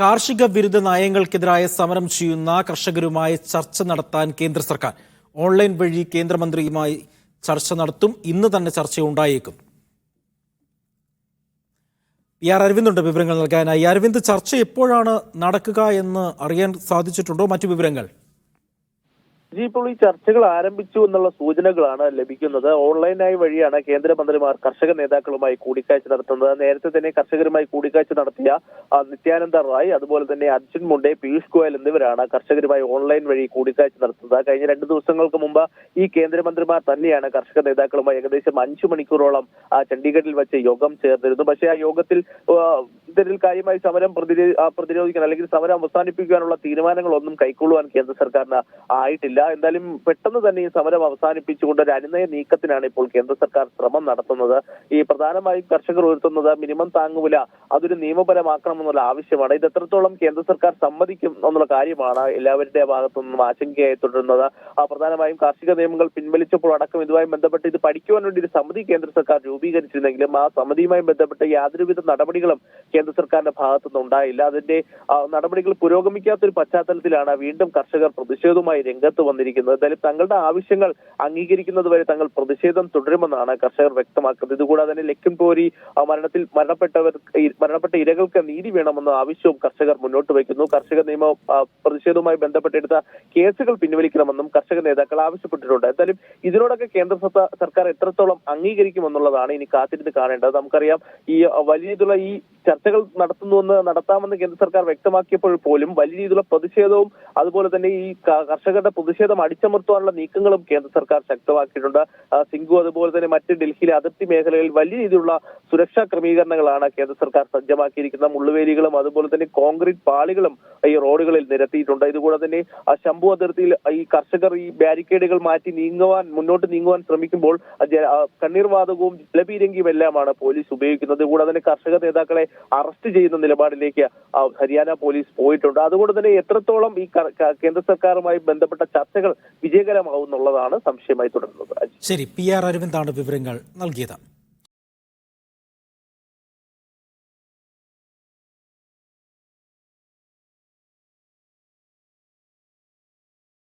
കാർഷിക വിരുദ്ധ നയങ്ങൾക്കെതിരായ സമരം ചെയ്യുന്ന കർഷകരുമായി ചർച്ച നടത്താൻ കേന്ദ്ര സർക്കാർ. ഓൺലൈൻ വഴി കേന്ദ്രമന്ത്രിയുമായി ചർച്ച നടത്തും. ഇന്ന് തന്നെ ചർച്ചയുണ്ടായേക്കും. പി ആർ അരവിന്ദുണ്ട് വിവരങ്ങൾ നൽകാനായി. അരവിന്ദ് ചർച്ച എപ്പോഴാണ് നടക്കുക എന്ന് അറിയാൻ സാധിച്ചിട്ടുണ്ടോ? മറ്റു വിവരങ്ങൾ. ജി ഇപ്പോൾ ഈ ചർച്ചകൾ ആരംഭിച്ചു എന്നുള്ള സൂചനകളാണ് ലഭിക്കുന്നത്. ഓൺലൈനായി വഴിയാണ് കേന്ദ്രമന്ത്രിമാർ കർഷക നേതാക്കളുമായി കൂടിക്കാഴ്ച നടത്തുന്നത്. നേരത്തെ തന്നെ കർഷകരുമായി കൂടിക്കാഴ്ച നടത്തിയ നിത്യാനന്ദ റായ് അതുപോലെ തന്നെ അർജുൻ മുണ്ടെ പീയൂഷ് ഗോയൽ എന്നിവരാണ് കർഷകരുമായി ഓൺലൈൻ വഴി കൂടിക്കാഴ്ച നടത്തുന്നത്. കഴിഞ്ഞ രണ്ട് ദിവസങ്ങൾക്ക് മുമ്പ് ഈ കേന്ദ്രമന്ത്രിമാർ തന്നെയാണ് കർഷക നേതാക്കളുമായി ഏകദേശം അഞ്ചു മണിക്കൂറോളം ആ, ചണ്ഡീഗഡിൽ വെച്ച് യോഗം ചേർന്നിരുന്നു. പക്ഷേ ആ യോഗത്തിൽ ഇത്തരത്തിൽ കാര്യമായി സമരം പ്രതിരോ- പ്രതിരോധിക്കാൻ അല്ലെങ്കിൽ സമരം അവസാനിപ്പിക്കാനുള്ള തീരുമാനങ്ങളൊന്നും കൈക്കൊള്ളുവാൻ കേന്ദ്ര സർക്കാരിന് ആയിട്ടില്ല. എന്തായാലും പെട്ടെന്ന് തന്നെ ഈ സമരം അവസാനിപ്പിച്ചുകൊണ്ട് ഒരു അനുനയ നീക്കത്തിനാണ് ഇപ്പോൾ കേന്ദ്ര സർക്കാർ ശ്രമം നടത്തുന്നത്. ഈ പ്രധാനമായും കർഷകർ ഉയർത്തുന്നത് മിനിമം താങ്ങുവില അതൊരു നിയമപരമാക്കണമെന്നുള്ള ആവശ്യമാണ്. ഇത് എത്രത്തോളം കേന്ദ്ര സർക്കാർ സമ്മതിക്കും എന്നുള്ള കാര്യമാണ് എല്ലാവരുടെ ഭാഗത്തു നിന്നും ആശങ്കയായി തുടരുന്നത്. പ്രധാനമായും കാർഷിക നിയമങ്ങൾ പിൻവലിച്ചപ്പോൾ അടക്കം ഇതുമായി ബന്ധപ്പെട്ട് ഇത് പഠിക്കുവാൻ വേണ്ടി ഒരു സമിതി കേന്ദ്ര സർക്കാർ രൂപീകരിച്ചിരുന്നെങ്കിലും ആ സമിതിയുമായി ബന്ധപ്പെട്ട് യാതൊരുവിധ നടപടികളും കേന്ദ്ര സർക്കാരിന്റെ ഭാഗത്തുനിന്ന് ഉണ്ടായില്ല. അതിന്റെ നടപടികൾ പുരോഗമിക്കാത്ത ഒരു പശ്ചാത്തലത്തിലാണ് വീണ്ടും കർഷകർ പ്രതിഷേധവുമായി രംഗത്ത് വന്നിരിക്കുന്നത്. എന്തായാലും തങ്ങളുടെ ആവശ്യങ്ങൾ അംഗീകരിക്കുന്നത് വരെ തങ്ങൾ പ്രതിഷേധം തുടരുമെന്നാണ് കർഷകർ വ്യക്തമാക്കുന്നത്. ഇതുകൂടാതെ തന്നെ ലക്കിംപോരി മരണത്തിൽ മരണപ്പെട്ടവർ മരണപ്പെട്ട ഇരകൾക്ക് നീതി വേണമെന്ന ആവശ്യവും കർഷകർ മുന്നോട്ട് വയ്ക്കുന്നു. കർഷക നിയമ പ്രതിഷേധവുമായി ബന്ധപ്പെട്ടെടുത്ത കേസുകൾ പിൻവലിക്കണമെന്നും കർഷക നേതാക്കൾ ആവശ്യപ്പെട്ടിട്ടുണ്ട്. എന്തായാലും ഇതിനോടൊക്കെ കേന്ദ്ര സർക്കാർ- എത്രത്തോളം അംഗീകരിക്കുമെന്നുള്ളതാണ് ഇനി കാത്തിരുന്ന് കാണേണ്ടത്. നമുക്കറിയാം ഈ വലിയ ഈ ചർച്ചകൾ നടത്തുന്നുവെന്ന് നടത്താമെന്ന് കേന്ദ്ര സർക്കാർ വ്യക്തമാക്കിയപ്പോൾ പോലും വലിയ രീതിയിലുള്ള പ്രതിഷേധവും അതുപോലെ തന്നെ ഈ കർഷകരുടെ പ്രതിഷേധം അടിച്ചമർത്തുവാനുള്ള നീക്കങ്ങളും കേന്ദ്ര സർക്കാർ ശക്തമാക്കിയിട്ടുണ്ട്. സിംഗു അതുപോലെ തന്നെ മറ്റ് ഡൽഹിയിലെ അതിർത്തി മേഖലകളിൽ വലിയ രീതിയിലുള്ള സുരക്ഷാ ക്രമീകരണങ്ങളാണ് കേന്ദ്ര സർക്കാർ സജ്ജമാക്കിയിരിക്കുന്ന മുള്ളുവേലികളും അതുപോലെ തന്നെ കോൺക്രീറ്റ് പാളികളും ഈ റോഡുകളിൽ നിരത്തിയിട്ടുണ്ട്. ഇതുകൂടെ തന്നെ ശംഭു അതിർത്തിയിൽ ഈ കർഷകർ ഈ ബാരിക്കേഡുകൾ മാറ്റി നീങ്ങുവാൻ മുന്നോട്ട് നീങ്ങുവാൻ ശ്രമിക്കുമ്പോൾ കണ്ണീർവാതകവും ജലപീരങ്കിയും എല്ലാമാണ് പോലീസ് ഉപയോഗിക്കുന്നത്. കൂടാതെ തന്നെ കർഷക നേതാക്കളെ അറസ്റ്റ് ചെയ്യുന്ന നിലപാടിലേക്ക് ഹരിയാന പോലീസ് പോയിട്ടുണ്ട്. അതുകൊണ്ട് തന്നെ എത്രത്തോളം ഈ കേന്ദ്ര സർക്കാരുമായി ബന്ധപ്പെട്ട ചർച്ചകൾ വിജയകരമാവുന്നുള്ളതാണ് സംശയമായി തുടരുന്നത്. ശരി പി ആർ അരവിന്ദാണ് വിവരങ്ങൾ നൽകിയത്.